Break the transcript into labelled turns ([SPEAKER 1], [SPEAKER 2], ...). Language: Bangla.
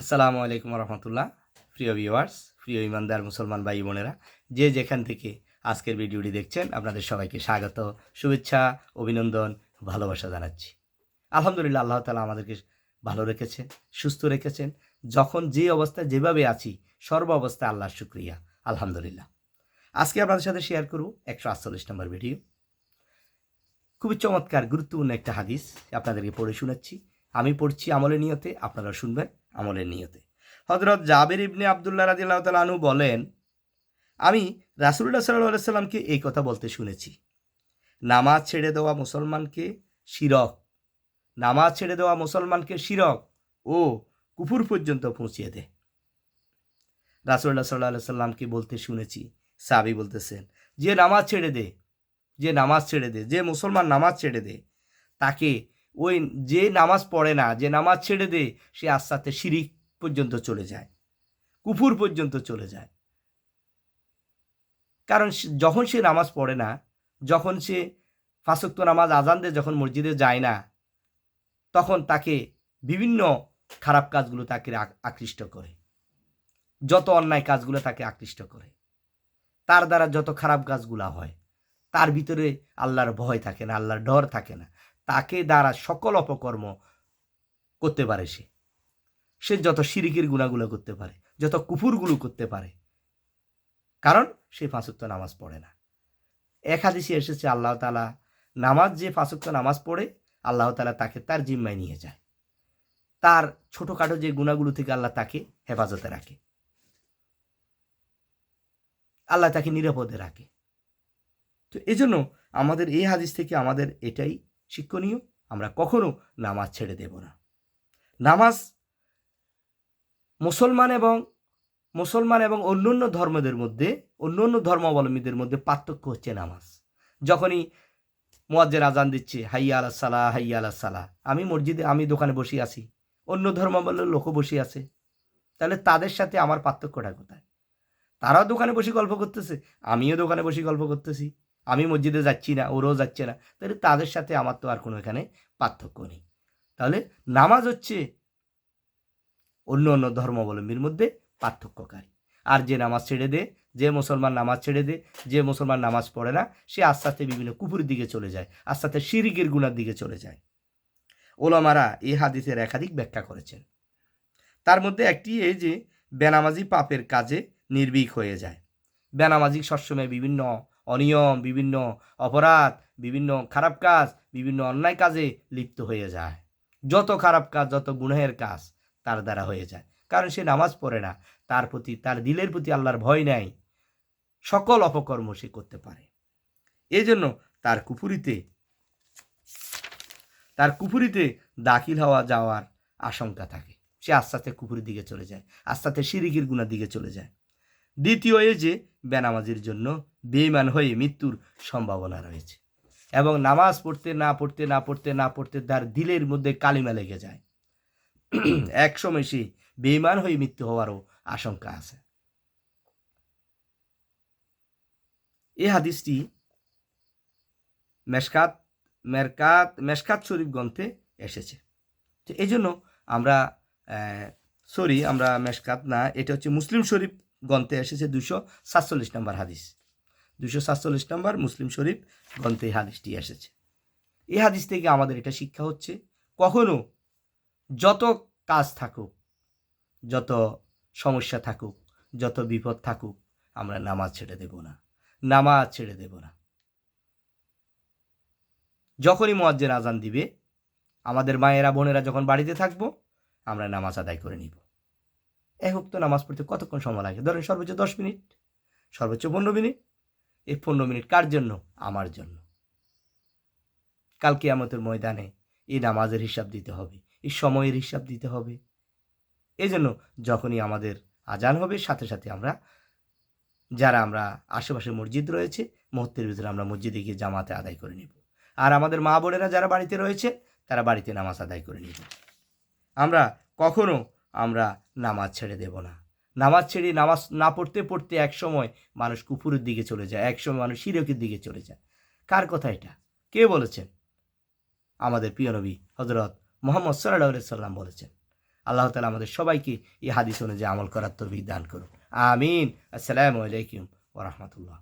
[SPEAKER 1] আসসালামু আলাইকুম রহমতুল্লাহ। প্রিয় ভিউয়ার্স প্রিয় ইমানদার মুসলমান ভাই বোনেরা, যে যেখান থেকে আজকের ভিডিওটি দেখছেন, আপনাদের সবাইকে স্বাগত, শুভেচ্ছা, অভিনন্দন, ভালোবাসা জানাচ্ছি। আলহামদুলিল্লাহ, আল্লাহ তালা আমাদেরকে ভালো রেখেছেন, সুস্থ রেখেছেন। যখন যে অবস্থায় যেভাবে আছি, সর্ব অবস্থায় আল্লাহর শুক্রিয়া, আলহামদুলিল্লাহ। আজকে আপনাদের সাথে শেয়ার করব একশো আটচল্লিশ নম্বর ভিডিও খুবই চমৎকার, গুরুত্বপূর্ণ একটা হাদিস আপনাদেরকে পড়ে শোনাচ্ছি। আমি পড়ছি আমলের নিয়তে আপনারা শুনবেন। আমলের নিয়তে। হজরত জাবের ইবনে আবদুল্লাহ রাজিল্লাহ তালু বলেন, আমি রাসুল্লাহ সাল্লাহ সাল্লামকে এই কথা বলতে শুনেছি। নামাজ ছেড়ে দেওয়া মুসলমানকে শিরক, নামাজ ছেড়ে দেওয়া মুসলমানকে শিরক ও কুফুর পর্যন্ত পৌঁছিয়ে দেয় রাসুল্লাহ সাল্লাহ সাল্লামকে বলতে শুনেছি সাবি বলতেছেন, যে নামাজ ছেড়ে দে, যে নামাজ ছেড়ে দে, যে মুসলমান নামাজ ছেড়ে দে, তাকে ওই যে নামাজ পড়ে না, যে নামাজ ছেড়ে দেয় সে আস্তে আস্তে শিরিক পর্যন্ত চলে যায়, কুফুর পর্যন্ত চলে যায়। কারণ যখন সে নামাজ পড়ে না, যখন সে ফাঁসক্ত নামাজ আজান দিয়ে, যখন মসজিদে যায় না, তখন তাকে বিভিন্ন খারাপ কাজগুলো তাকে আক- আকৃষ্ট করে। যত অন্যায় কাজগুলো তাকে আকৃষ্ট করে। তার দ্বারা যত খারাপ কাজগুলো হয়, তার ভিতরে আল্লাহর ভয় থাকে না, আল্লাহর ডর থাকে না। তাকে দ্বারা সকল অপকর্ম করতে পারে সে। সে যত শিরিকের গুণাগুলো করতে পারে, যত কুফুরগুলো করতে পারে, কারণ সে ফাঁসুক্ত নামাজ পড়ে না। এক হাদিসে এসেছে, আল্লাহ তালা নামাজ যে ফাঁসুক্ত নামাজ পড়ে, আল্লাহ তালা তাকে তার জিম্মায় নিয়ে যায়। তার ছোটোখাটো যে গুণাগুলো থেকে আল্লাহ তাকে হেফাজতে রাখে। আল্লাহ তাকে নিরাপদে রাখে। তো এজন্য আমাদের এই হাদিস থেকে আমাদের এটাই শিক্ষণীয়, আমরা কখনো নামাজ ছেড়ে দেব না। নামাজ মুসলমান এবং মুসলমান এবং অন্য অন্য ধর্মদের মধ্যে অন্য অন্য ধর্মাবলম্বীদের মধ্যে পার্থক্য হচ্ছে নামাজ। যখনই মোয়াজ্জের আজান দিচ্ছে, হাইয়া আলা সালা, হাইয়া আলা সালা, আমি মসজিদে, আমি দোকানে বসে আছি, অন্য ধর্মাবলম্বীর লোকও বসে আছে, তাহলে তাদের সাথে আমার পার্থক্যটা কোথায়? তারাও দোকানে বসে গল্প করতেছে, আমিও দোকানে বসে গল্প করতেছি। আমি মসজিদে যাচ্ছি না, ওরাও যাচ্ছে না, তাহলে তাদের সাথে আমার তো আর কোনো এখানে পার্থক্য নেই। তাহলে নামাজ হচ্ছে অন্য অন্য ধর্মাবলম্বীর মধ্যে পার্থক্যকারী। আর যে নামাজ ছেড়ে দে, যে মুসলমান নামাজ ছেড়ে দে, যে মুসলমান নামাজ পড়ে না, সে আস্তে আস্তে বিভিন্ন কুপুরের দিকে চলে যায়, আস্তে আস্তে শিরিকের গুণার দিকে চলে যায়। ওলামারা এই হাদিসের একাধিক ব্যাখ্যা করেছেন। তার মধ্যে একটি এই যে বেনামাজি পাপের কাজে নির্ভীক হয়ে যায়। বেনামাজি সবসময় বিভিন্ন অনিয়ম, বিভিন্ন অপরাধ, বিভিন্ন খারাপ কাজ, বিভিন্ন অন্যায় কাজে লিপ্ত হয়ে যায়। যত খারাপ কাজ, যত গুণের কাজ তার দ্বারা হয়ে যায়। কারণ সে নামাজ পড়ে না, তার প্রতি, তার দিলের প্রতি আল্লাহর ভয় নেই। সকল অপকর্ম সে করতে পারে। এই জন্য তার কুপুরিতে তার কুপুরিতে দাখিল হওয়া যাওয়ার আশঙ্কা থাকে। সে আস্তে আস্তে কুপুরের দিকে চলে যায়। আস্তে আস্তে শিরিকির গুণার দিকে চলে যায়। দ্বিতীয় এই যে বেনামাজির জন্য বেইমান হয়ে মৃত্যুর সম্ভাবনা রয়েছে এবং নামাজ পড়তে না পড়তে না পড়তে না পড়তে তার দিলের মধ্যে কালিমা লেগে যায়। এক সময় সে বেইমান হয়ে মৃত্যু হওয়ারও আশঙ্কা আছে। এই হাদিসটি মেশকাত, মেরকাত, মেশকাত শরীফ গ্রন্থে এসেছে। তো এই জন্য আমরা সরি, আমরা মেশকাত না, এটা হচ্ছে মুসলিম শরীফ গ্রন্থে এসেছে দুশো সাতচল্লিশ নম্বর হাদিস। দুশো সাতচল্লিশ নম্বর মুসলিম শরীফ এই হাদিসটি এসেছে। এই হাদিস থেকে আমাদের এটা শিক্ষা হচ্ছে, কখনো যত কাজ থাকুক, যত সমস্যা থাকুক, যত বিপদ থাকুক, আমরা নামাজ ছেড়ে দেব না। নামাজ ছেড়ে দেব না। যখনই মোয়াজ্জের আজান দিবে, আমাদের মায়েরা, বোনেরা যখন বাড়িতে থাকব, আমরা নামাজ আদায় করে নিব। এক হোক তো নামাজ পড়তে কতক্ষণ সময় লাগে? ধরেন সর্বোচ্চ দশ মিনিট, সর্বোচ্চ পনেরো মিনিট। এই পনেরো মিনিট কার জন্য? আমার জন্য। কালকে আমাদের ময়দানে এই নামাজের হিসাব দিতে হবে, এই সময়ের হিসাব দিতে হবে। এই জন্য যখনই আমাদের আজান হবে, সাথে সাথে আমরা, যারা আমরা আশেপাশে মসজিদ রয়েছে, মুহূর্তের ভিতরে আমরা মসজিদে গিয়ে জামাতে আদায় করে নেব। আর আমাদের মা বোনেরা যারা বাড়িতে রয়েছে, তারা বাড়িতে নামাজ আদায় করে নিব। আমরা কখনো আমরা নামাজ ছেড়ে দেব না। নামাজ ছেড়ে নামাজ না পড়তে পড়তে এক সময় মানুষ কুপুরের দিকে চলে যায়, এক সময় মানুষ শিরকের দিকে চলে যায়। কার কথা এটা? কে বলেছেন? আমাদের প্রিয় নবী হজরত মোহাম্মদ সাল্লাহ সাল্লাম বলেছেন। আল্লাহ তালা আমাদের সবাইকে এই হাদিস অনুযায়ী আমল করার তৌফিক দান করুন। আমিন। আসসালামু আলাইকুম ওরহমতুল্লাহ